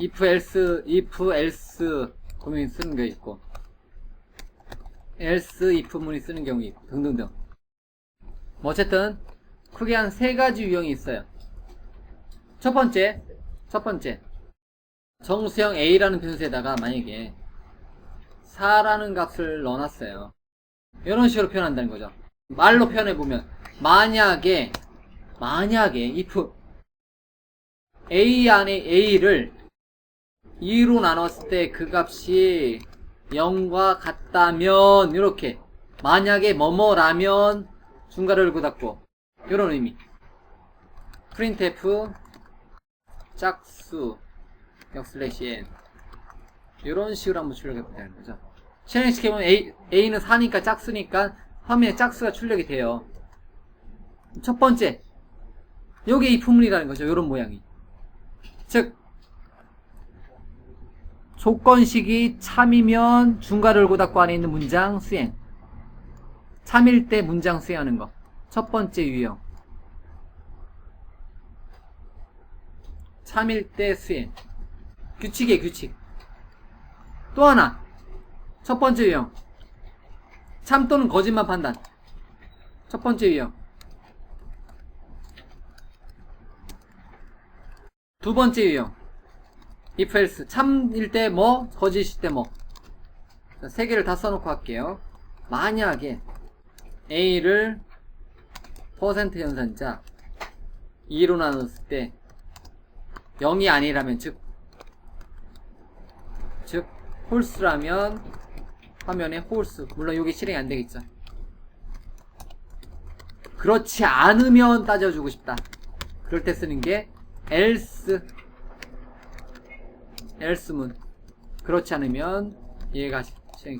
if else, if else 도면이 쓰는 게 있고 else if 문이 쓰는 경우 있고 등등등. 뭐 어쨌든 크게 한 세 가지 유형이 있어요. 첫 번째 첫 번째. 정수형 a라는 변수에다가 만약에 4라는 값을 넣어놨어요. 이런 식으로 표현한다는 거죠. 말로 표현해보면 만약에 만약에 if a 안에 a를 2로 나눴을 때 그 값이 0과 같다면 이렇게 만약에 뭐뭐라면 중괄호 열고 닫고 이런 의미. printf 짝수 역슬래시 n. 이런 식으로 한번 출력해 보자는 거죠. 실행시켜보면 A, A는 4니까 짝수니까 화면에 짝수가 출력이 돼요. 첫 번째 요게 이 품문이라는 거죠. 이런 모양이. 즉 조건식이 참이면 중괄호 열고 닫고 안에 있는 문장 수행. 참일 때 문장 수행하는 거. 첫 번째 유형. 참일 때 수행. 규칙이에요 규칙. 또 하나. 첫 번째 유형. 참 또는 거짓말 판단. 첫 번째 유형. 두 번째 유형 if else. 참일 때 뭐 거짓일 때 뭐. 세 개를 다 써놓고 할게요. 만약에 a를 퍼센트 연산자 2로 나눴을 때 0이 아니라면 즉, 즉 홀수라면 화면에 홀수. 물론 여기 실행이 안 되겠죠. 그렇지 않으면 따져주고 싶다. 그럴 때 쓰는 게 else else문 그렇지 않으면 얘가 실행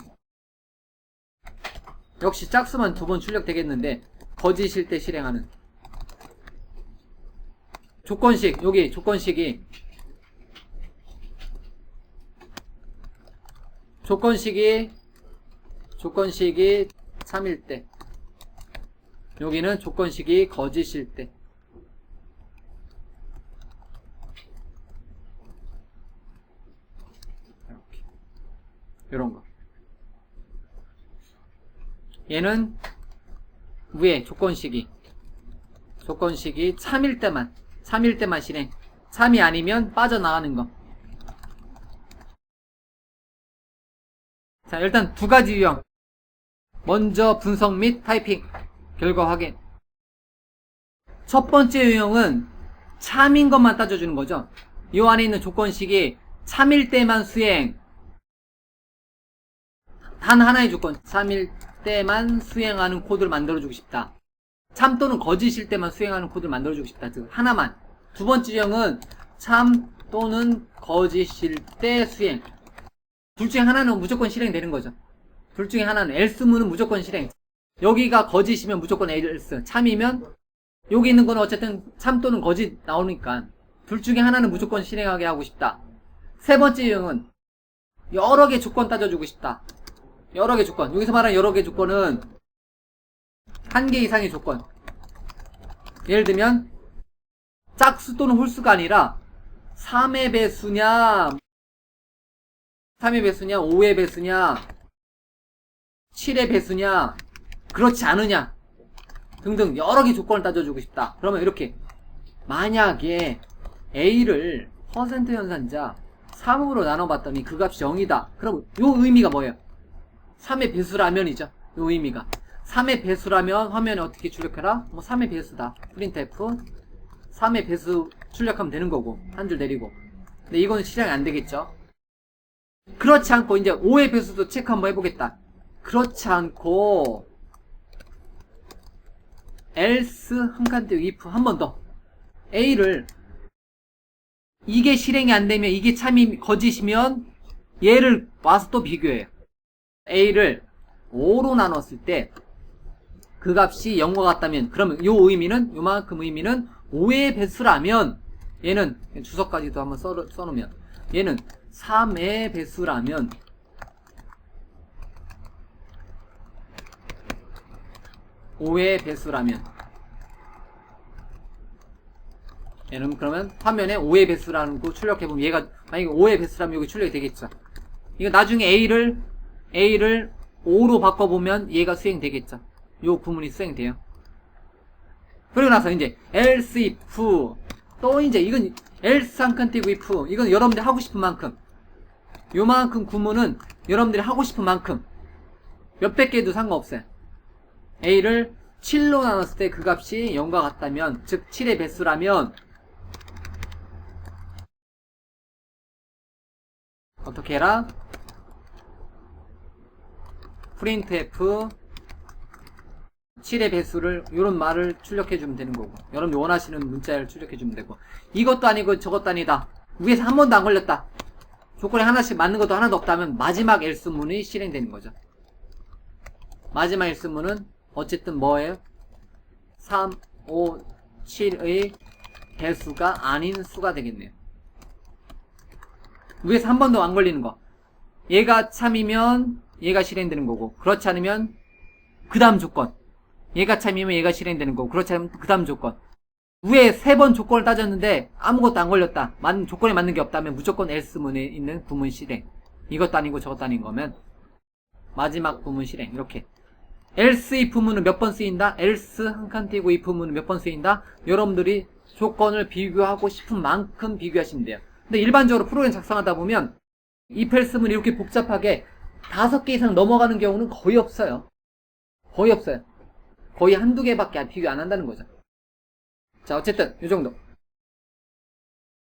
역시 짝수만 두 번 출력되겠는데 거짓일 때 실행하는. 조건식 여기 조건식이 조건식이 조건식이 3일 때. 여기는 조건식이 거짓일 때 이렇게 이런 거 얘는 위에 조건식이 조건식이 3일 때만 3일 때만 실행 3이 아니면 빠져나가는 거 자, 일단 두 가지 유형. 먼저 분석 및 타이핑. 결과 확인. 첫 번째 유형은 참인 것만 따져주는 거죠. 이 안에 있는 조건식이 참일 때만 수행. 단 하나의 조건. 참일 때만 수행하는 코드를 만들어주고 싶다. 참 또는 거짓일 때만 수행하는 코드를 만들어주고 싶다. 즉, 하나만. 두 번째 유형은 참 또는 거짓일 때 수행. 둘 중에 하나는 무조건 실행되는 거죠. 둘 중에 하나는 else문은 무조건 실행. 여기가 거짓이면 무조건 else. 참이면 여기 있는 거는 어쨌든 참 또는 거짓 나오니까 둘 중에 하나는 무조건 실행하게 하고 싶다. 세 번째 유형은 여러 개 조건 따져주고 싶다. 여러 개 조건. 여기서 말하는 여러 개 조건은 한 개 이상의 조건. 예를 들면 짝수 또는 홀수가 아니라 3의 배수냐 3의 배수냐, 5의 배수냐, 7의 배수냐, 그렇지 않으냐, 등등 여러 개 조건을 따져주고 싶다. 그러면 이렇게 만약에 A를 퍼센트 연산자 3으로 나눠봤더니 그 값이 0이다. 그럼 요 의미가 뭐예요? 3의 배수라면이죠. 요 의미가. 3의 배수라면 화면에 어떻게 출력해라? 뭐 3의 배수다. 프린트F 3의 배수 출력하면 되는 거고 한 줄 내리고. 근데 이거는 실행이 안 되겠죠. 그렇지 않고 이제 5의 배수도 체크 한번 해보겠다. 그렇지 않고 else 한칸 띄고 if 한 번 더. A를 이게 실행이 안 되면 이게 참이 거짓이면 얘를 와서 또 비교해요. A를 5로 나눴을 때 그 값이 0과 같다면 그러면 요 의미는 요만큼 의미는 5의 배수라면 얘는 주석까지도 한번 써, 써놓으면 얘는 3의 배수라면 5의 배수라면 얘는 그러면 화면에 5의 배수라는 거 출력해보면 얘가 만약에 5의 배수라면 여기 출력이 되겠죠. 이거 나중에 A를 A를 5로 바꿔보면 얘가 수행되겠죠. 요 구문이 수행돼요. 그리고 나서 이제 else if 또 이제 이건 else 한 컨티고 if 이건 여러분들이 하고 싶은 만큼 요만큼 구문은 여러분들이 하고 싶은 만큼 몇백 개도 상관없어요. A를 7로 나눴을 때 그 값이 0과 같다면 즉 7의 배수라면 어떻게 해라? Printf 7의 배수를 이런 말을 출력해 주면 되는 거고 여러분들 원하시는 문자를 출력해 주면 되고. 이것도 아니고 저것도 아니다. 위에서 한 번도 안 걸렸다. 조건이 하나씩 맞는 것도 하나도 없다면 마지막 엘스문이 실행되는 거죠. 마지막 엘스문은 어쨌든 뭐예요? 3, 5, 7의 배수가 아닌 수가 되겠네요. 위에서 한 번도 안 걸리는 거. 얘가 참이면 얘가 실행되는 거고 그렇지 않으면 그 다음 조건. 얘가 참이면 얘가 실행되는 거고 그렇지 않으면 그 다음 조건. 위에 세 번 조건을 따졌는데 아무것도 안 걸렸다. 맞는 조건에 맞는 게 없다면 무조건 else문에 있는 구문 실행. 이것도 아니고 저것도 아닌 거면 마지막 구문 실행. 이렇게. else if문은 몇 번 쓰인다? else 한 칸 띄고 if문은 몇 번 쓰인다? 여러분들이 조건을 비교하고 싶은 만큼 비교하시면 돼요. 근데 일반적으로 프로그램 작성하다 보면 if else문이 이렇게 복잡하게 다섯 개 이상 넘어가는 경우는 거의 없어요. 거의 없어요. 거의 한두 개밖에 비교 안 한다는 거죠. 자 어쨌든 이 정도